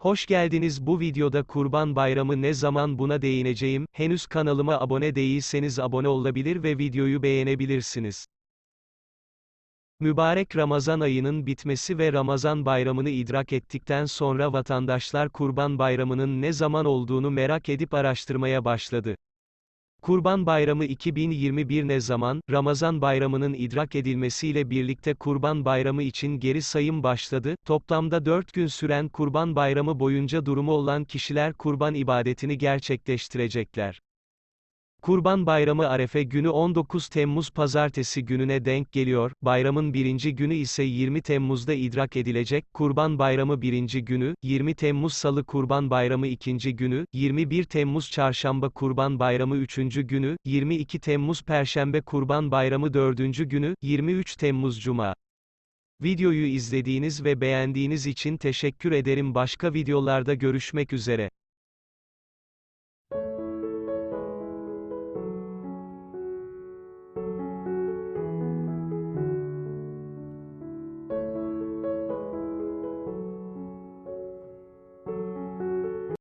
Hoş geldiniz bu videoda Kurban Bayramı ne zaman buna değineceğim, henüz kanalıma abone değilseniz abone olabilir ve videoyu beğenebilirsiniz. Mübarek Ramazan ayının bitmesi ve Ramazan bayramını idrak ettikten sonra vatandaşlar Kurban Bayramı'nın ne zaman olduğunu merak edip araştırmaya başladı. Kurban Bayramı 2021 ne zaman, Ramazan Bayramı'nın idrak edilmesiyle birlikte Kurban Bayramı için geri sayım başladı, toplamda 4 gün süren Kurban Bayramı boyunca durumu olan kişiler kurban ibadetini gerçekleştirecekler. Kurban Bayramı Arefe günü 19 Temmuz Pazartesi gününe denk geliyor, bayramın birinci günü ise 20 Temmuz'da idrak edilecek, Kurban Bayramı birinci günü, 20 Temmuz Salı Kurban Bayramı ikinci günü, 21 Temmuz Çarşamba Kurban Bayramı üçüncü günü, 22 Temmuz Perşembe Kurban Bayramı dördüncü günü, 23 Temmuz Cuma. Videoyu izlediğiniz ve beğendiğiniz için teşekkür ederim başka videolarda görüşmek üzere.